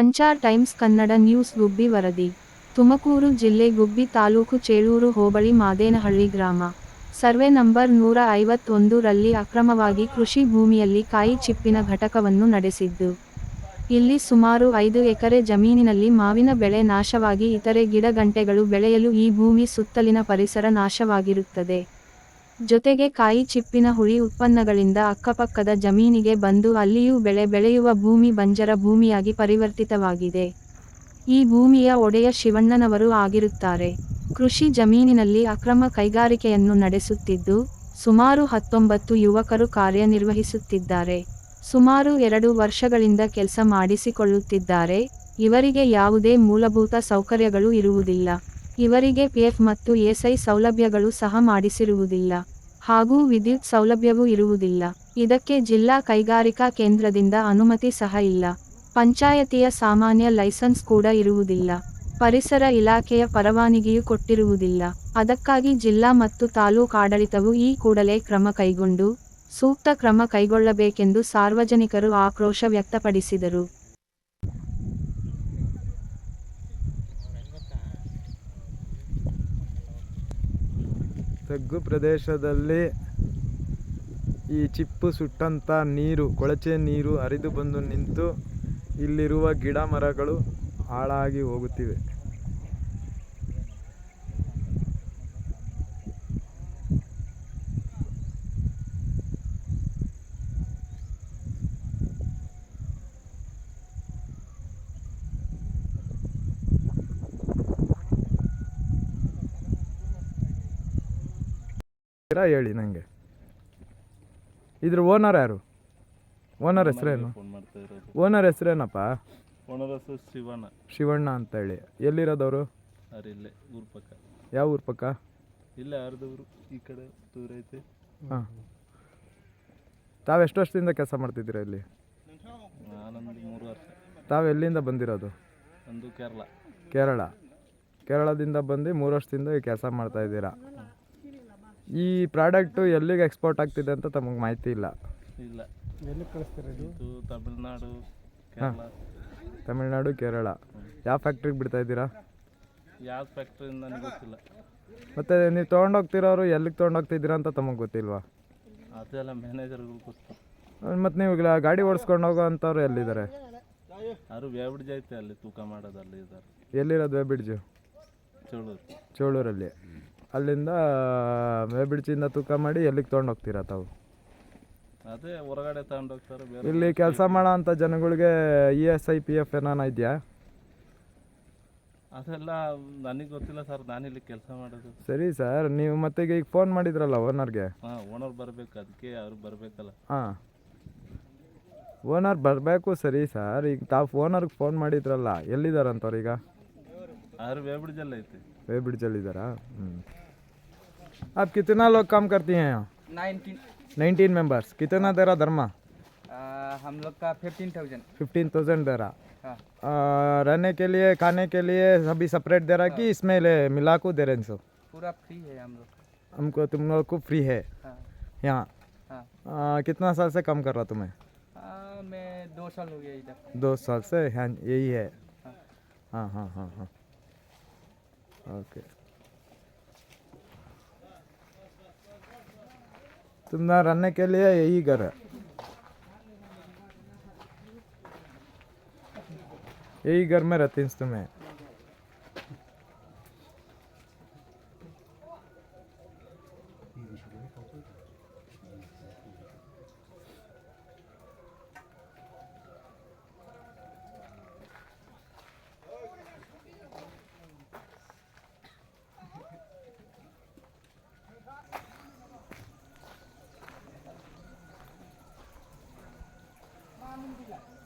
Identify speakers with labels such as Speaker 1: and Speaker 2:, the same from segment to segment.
Speaker 1: Sanchar Times Kannada news Gubbi ವರದಿ. ತುಮಕೂರು ಜಿಲ್ಲೆ ಗುಬ್ಬಿ ತಾಲೂಕು ಚೇಳೂರು ಹೋಬಳಿ ಮಾದೇನಹಳ್ಳಿ ಗ್ರಾಮ. ಸರ್ವೆ ನಂಬರ್ ನೂರ ಐವತ್ತೊಂದು ರಲ್ಲಿ ಅಕ್ರಮವಾಗಿ ಕೃಷಿ ಭೂಮಿಯಲ್ಲಿ ಕಾಯಿ ಚಿಪ್ಪಿನ ಘಟಕವನ್ನು ನಡೆಸಿದ್ದು. ಇಲ್ಲಿ ಸುಮಾರು ಐದು ಎಕರೆ ಜಮೀನಿನಲ್ಲಿ ಮಾವಿನ ಬೆಳೆ ನಾಶವಾಗಿ ಇತರೆ ಗಿಡಗಂಟೆಗಳು ಬೆಳೆಯಲು ಈ ಭೂಮಿ ಸುತ್ತಲಿನ ಪರಿಸರ ನಾಶವಾಗಿರುತ್ತದೆ. ಜೊತೆಗೆ ಕಾಯಿ ಚಿಪ್ಪಿನ ಹುಳಿ ಉತ್ಪನ್ನಗಳಿಂದ ಅಕ್ಕಪಕ್ಕದ ಜಮೀನಿಗೆ ಬಂದು ಅಲ್ಲಿಯೂ ಬೆಳೆ ಬೆಳೆಯುವ ಭೂಮಿ ಬಂಜರ ಭೂಮಿಯಾಗಿ ಪರಿವರ್ತಿತವಾಗಿದೆ. ಈ ಭೂಮಿಯ ಒಡೆಯ ಶಿವಣ್ಣನವರು ಆಗಿರುತ್ತಾರೆ. ಕೃಷಿ ಜಮೀನಿನಲ್ಲಿ ಅಕ್ರಮ ಕೈಗಾರಿಕೆಯನ್ನು ನಡೆಸುತ್ತಿದ್ದು, ಸುಮಾರು ಹತ್ತೊಂಬತ್ತು ಯುವಕರು ಕಾರ್ಯನಿರ್ವಹಿಸುತ್ತಿದ್ದಾರೆ. ಸುಮಾರು ಎರಡು ವರ್ಷಗಳಿಂದ ಕೆಲಸ ಮಾಡಿಸಿಕೊಳ್ಳುತ್ತಿದ್ದಾರೆ. ಇವರಿಗೆ ಯಾವುದೇ ಮೂಲಭೂತ ಸೌಕರ್ಯಗಳು ಇರುವುದಿಲ್ಲ. ಇವರಿಗೆ ಪಿಎಫ್ ಮತ್ತು ಎಸ್ಐ ಸೌಲಭ್ಯಗಳು ಸಹ ಮಾಡಿಸಿರುವುದಿಲ್ಲ. ಹಾಗೂ ವಿದ್ಯುತ್ ಸೌಲಭ್ಯವೂ ಇರುವುದಿಲ್ಲ. ಇದಕ್ಕೆ ಜಿಲ್ಲಾ ಕೈಗಾರಿಕಾ ಕೇಂದ್ರದಿಂದ ಅನುಮತಿ ಸಹ ಇಲ್ಲ. ಪಂಚಾಯತಿಯ ಸಾಮಾನ್ಯ ಲೈಸೆನ್ಸ್ ಕೂಡ ಇರುವುದಿಲ್ಲ. ಪರಿಸರ ಇಲಾಖೆಯ ಪರವಾನಗಿಯೂ ಕೊಟ್ಟಿರುವುದಿಲ್ಲ. ಅದಕ್ಕಾಗಿ ಜಿಲ್ಲಾ ಮತ್ತು ತಾಲೂಕು ಆಡಳಿತವು ಈ ಕೂಡಲೇ ಕ್ರಮ ಕೈಗೊಂಡು, ಸೂಕ್ತ ಕ್ರಮ ಕೈಗೊಳ್ಳಬೇಕೆಂದು ಸಾರ್ವಜನಿಕರು ಆಕ್ರೋಶ ವ್ಯಕ್ತಪಡಿಸಿದರು.
Speaker 2: ತಗ್ಗು ಪ್ರದೇಶದಲ್ಲಿ ಈ ಚಿಪ್ಪು ಸುಟ್ಟಂತ ನೀರು, ಕೊಳಚೆ ನೀರು ಹರಿದು ಬಂದು ನಿಂತು ಇಲ್ಲಿರುವ ಗಿಡ ಮರಗಳು ಹಾಳಾಗಿ ಹೋಗುತ್ತಿವೆ. ಹೇಳಿ ನನಗೆ ಇದ್ರ ಓನರ್ ಯಾರು? ಓನರ್ ಹೆಸರೇನು? ಓನರ್ ಹೆಸರೇನಪ್ಪ?
Speaker 3: ಓನರ್ ಹೆಸರು ಶಿವಣ್ಣ.
Speaker 2: ಶಿವಣ್ಣ ಅಂತ ಹೇಳಿ ಎಲ್ಲಿರೋದವರು?
Speaker 3: ಇಲ್ಲೇ ಊರ ಪಕ್ಕ.
Speaker 2: ಯಾವ ಊರ್ ಪಕ್ಕ?
Speaker 3: ಇಲ್ಲೇ ಅರ್ಧವ್ರು ಈ ಕಡೆ ದೂರ ಐತೆ.
Speaker 2: ಹಾಂ. ತಾವು ಎಷ್ಟು ವರ್ಷದಿಂದ ಕೆಲಸ ಮಾಡ್ತಿದ್ದೀರಾ ಇಲ್ಲಿ?
Speaker 3: ನಾನೊಂದು ಮೂರು ವರ್ಷ.
Speaker 2: ತಾವು ಎಲ್ಲಿಂದ ಬಂದಿರೋದು?
Speaker 3: ಒಂದು ಕೇರಳ.
Speaker 2: ಕೇರಳ. ಕೇರಳದಿಂದ ಬಂದು ಮೂರು ವರ್ಷದಿಂದ ಈ ಕೆಲಸ ಮಾಡ್ತಾ ಇದ್ದೀರಾ? ಈ ಪ್ರಾಡಕ್ಟು ಎಲ್ಲಿಗೆ ಎಕ್ಸ್ಪೋರ್ಟ್ ಆಗ್ತಿದೆ ಅಂತ ತಮಗೆ ಮಾಹಿತಿ ಇಲ್ಲ.
Speaker 3: ಇಲ್ಲ. ಇದು? ತಮಿಳ್ನಾಡು ಕೇರಳ.
Speaker 2: ತಮಿಳ್ನಾಡು ಕೇರಳ. ಯಾವ ಫ್ಯಾಕ್ಟ್ರಿಗೆ ಬಿಡ್ತಾ ಇದ್ದೀರಾ?
Speaker 3: ಯಾವ ಫ್ಯಾಕ್ಟ್ರಿಯಿಂದ ನನಗೆ ಗೊತ್ತಿಲ್ಲ.
Speaker 2: ಮತ್ತೆ ನೀವು ತೊಗೊಂಡೋಗ್ತಿರೋರು ಎಲ್ಲಿಗೆ ತೊಗೊಂಡೋಗ್ತಿದ್ದೀರಾ ಅಂತ ತಮಗೆ ಗೊತ್ತಿಲ್ವಾ?
Speaker 3: ಅದೆಲ್ಲ ಮ್ಯಾನೇಜರ್ಗಳು ಗೊತ್ತು.
Speaker 2: ಮತ್ತು ನೀವು ಗಾಡಿ ಓಡಿಸ್ಕೊಂಡು ಹೋಗೋ ಅಂಥವ್ರು ಎಲ್ಲಿದ್ದಾರೆ
Speaker 3: ಯಾರು ವ್ಯಾಬಿಡ್ಜ್ ಐತೆ ಅಲ್ಲಿ ತೂಕ ಮಾಡೋದು ಅಲ್ಲಿ ಇದ್ದಾರೆ
Speaker 2: ಎಲ್ಲಿರೋದು ವೆಬಿಡ್ಜು
Speaker 3: ಚೋಳೂರು.
Speaker 2: ಚೋಳೂರಲ್ಲಿ. ಅಲ್ಲಿಂದ ಮೇಬಿಡ್ಚಿಂದ ತೂಕ ಮಾಡಿ ಎಲ್ಲಿಗೆ ತೊಗೊಂಡೋಗ್ತೀರಾ ತಾವು?
Speaker 3: ಅದೇ ಹೊರಗಡೆ ತಗೊಂಡು ಹೋಗ್ತಾರೆ
Speaker 2: ಇಲ್ಲಿ ಕೆಲಸ ಮಾಡೋ ಅಂಥ ಜನಗಳಿಗೆ E S I P F ಏನಾನ ಇದೆಯಾ?
Speaker 3: ಅದೆಲ್ಲ ನನಗೆ ಗೊತ್ತಿಲ್ಲ ಸರ್ ನಾನಿಲ್ಲಿ ಕೆಲಸ ಮಾಡೋದು.
Speaker 2: ಸರಿ ಸರ್ ನೀವು ಮತ್ತೆ ಈಗ ಫೋನ್ ಮಾಡಿದ್ರಲ್ಲ ಓನರ್ಗೆ?
Speaker 3: ಹಾಂ ಓನರ್ ಬರಬೇಕು ಅದಕ್ಕೆ ಅವ್ರು ಬರಬೇಕಲ್ಲ.
Speaker 2: ಹಾಂ. ಓನರ್ ಬರಬೇಕು ಸರಿ ಸರ್ ಈಗ ತಾವು ಓನರ್ಗೆ ಫೋನ್ ಮಾಡಿದ್ರಲ್ಲ ಎಲ್ಲಿದ್ದಾರಂತವ್ರು ಈಗ?
Speaker 3: ಅವ್ರು ವ್ಯಾಬಿಡ್ಜಲ್ಲಿ ಐತೆ.
Speaker 2: वे ब्रिजल इधर हाँ। हम्म। आप कितना लोग काम करती हैं यहाँ?
Speaker 4: नाइनटीन।
Speaker 2: मेंबर्स। कितना दे रहा धर्मा
Speaker 4: हम लोग का फिफ्टीन थाउज़ेंड।
Speaker 2: फिफ्टीन थाउज़ेंड दे रहा रहने के लिए खाने के लिए सभी सेपरेट दे रहा कि इसमें ले मिला को दे रहे सब?
Speaker 4: पूरा फ्री है हम लोग।
Speaker 2: हमको तुम लोग को फ्री है?
Speaker 4: हाँ।
Speaker 2: यहाँ?
Speaker 4: हाँ।
Speaker 2: कितना साल से काम कर रहा तुम्हें?
Speaker 4: मैं दो साल हो गया इधर।
Speaker 2: दो साल से यही है।
Speaker 4: हाँ
Speaker 2: हाँ हाँ, हाँ। ओके तुम्हारा रहने के लिए यही घर है। यही घर में रहती हूँ तुम्हें।
Speaker 5: আলহামদুলিল্লাহ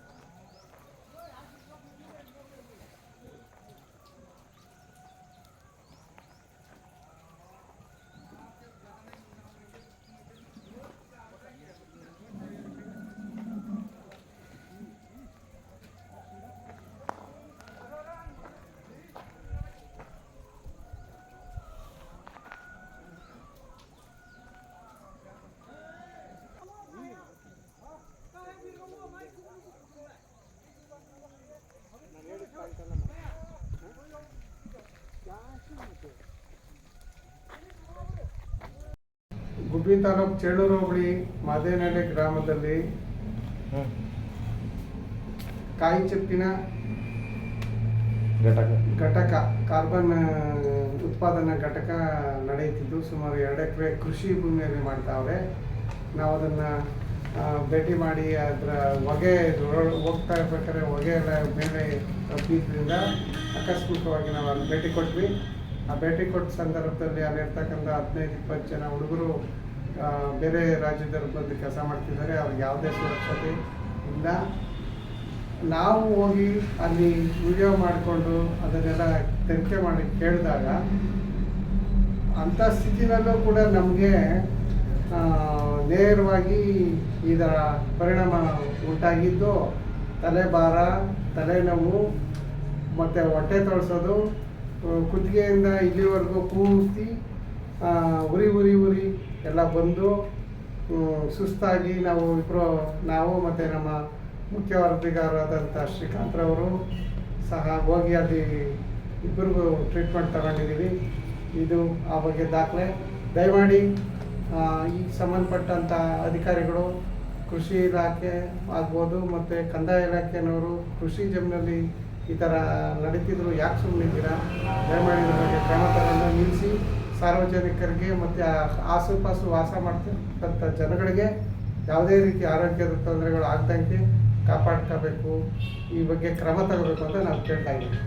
Speaker 5: ಗುಬ್ಬಿ ತಾಲೂಕು ಚೇಳೂರು ಹೋಬಳಿ ಮಾದೇನಹಳ್ಳಿ ಗ್ರಾಮದಲ್ಲಿ ಕಾಯಿ ಚಿಪ್ಪಿನ
Speaker 2: ಘಟಕ.
Speaker 5: ಘಟಕ ಕಾರ್ಬನ್ ಉತ್ಪಾದನಾ ಘಟಕ ನಡೆಯುತ್ತಿದ್ದು ಸುಮಾರು ಎರಡು ಎಕರೆ ಕೃಷಿ ಭೂಮಿಯಲ್ಲಿ ಮಾಡ್ತಾವ್ರೆ. ನಾವು ಅದನ್ನು ಭೇಟಿ ಮಾಡಿ ಅದರ ಹೊಗೆ ಹೋಗ್ತಾ ಇರ್ಬೇಕಾದ್ರೆ ಹೊಗೆ ಎಲ್ಲ ಮೇಲೆ ಬೀದ್ರಿಂದ ಆಕಸ್ಮಿಕವಾಗಿ ನಾವು ಅಲ್ಲಿ ಭೇಟಿ ಕೊಟ್ವಿ. ಆ ಭೇಟಿ ಕೊಟ್ಟ ಸಂದರ್ಭದಲ್ಲಿ ಅಲ್ಲಿರ್ತಕ್ಕಂಥ ಹದಿನೈದು ಇಪ್ಪತ್ತು ಜನ ಹುಡುಗರು ಬೇರೆ ರಾಜ್ಯದವ್ರು ಬಂದು ಕೆಲಸ ಮಾಡ್ತಿದ್ದಾರೆ, ಅವ್ರಿಗೆ ಯಾವುದೇ ಸುರಕ್ಷತೆ ಇಲ್ಲ. ನಾವು ಹೋಗಿ ಅಲ್ಲಿ ವಿಡಿಯೋ ಮಾಡಿಕೊಂಡು ಅದನ್ನೆಲ್ಲ ತನಿಖೆ ಮಾಡಿ ಕೇಳಿದಾಗ, ಅಂಥ ಸ್ಥಿತಿನಲ್ಲೂ ಕೂಡ ನಮಗೆ ನೇರವಾಗಿ ಇದರ ಪರಿಣಾಮ ಉಂಟಾಗಿದ್ದು, ತಲೆಭಾರ, ತಲೆನೋವು, ಮತ್ತು ಹೊಟ್ಟೆ ತೊಳಸೋದು, ಕುತ್ತಿಗೆಯಿಂದ ಇಲ್ಲಿವರೆಗೂ ಕೂಸಿ ಉರಿ ಉರಿ ಉರಿ ಎಲ್ಲ ಬಂದು ಸುಸ್ತಾಗಿ ನಾವು ಇಬ್ಬರು ನಾವು ಮತ್ತು ನಮ್ಮ ಮುಖ್ಯ ವರದಿಗಾರರಾದಂಥ ಶ್ರೀಕಾಂತ್ರವರು ಸಹ ಹೋಗಿ ಅಲ್ಲಿ ಇಬ್ಬರಿಗೂ ಟ್ರೀಟ್ಮೆಂಟ್ ತಗೊಂಡಿದ್ದೀವಿ. ಇದು ಆ ಬಗ್ಗೆ ದಾಖಲೆ. ದಯಮಾಡಿ ಈ ಸಂಬಂಧಪಟ್ಟಂಥ ಅಧಿಕಾರಿಗಳು, ಕೃಷಿ ಇಲಾಖೆ ಆಗ್ಬೋದು ಮತ್ತು ಕಂದಾಯ ಇಲಾಖೆನವರು ಕೃಷಿ ಜಮೀನಲ್ಲಿ ಈ ಥರ ನಡೀತಿದ್ರು, ಯಾಕೆ ಸುಮ್ಮನಿದ್ದೀರಾ ದಯಮಾಡಿ ಬಗ್ಗೆ ಕ್ರಮ ತಗೊಂಡು ನಿಲ್ಲಿಸಿ. ಸಾರ್ವಜನಿಕರಿಗೆ ಮತ್ತು ಆಸುಪಾಸು ವಾಸ ಮಾಡ್ತಿರ್ತಕ್ಕಂಥ ಜನಗಳಿಗೆ ಯಾವುದೇ ರೀತಿ ಆರೋಗ್ಯದ ತೊಂದರೆಗಳು ಆಗ್ದಂಗೆ ಕಾಪಾಡ್ಕೋಬೇಕು. ಈ ಬಗ್ಗೆ ಕ್ರಮ ತಗೋಬೇಕು ಅಂತ ನಾನು ಕೇಳ್ತಾ ಇದ್ದೀವಿ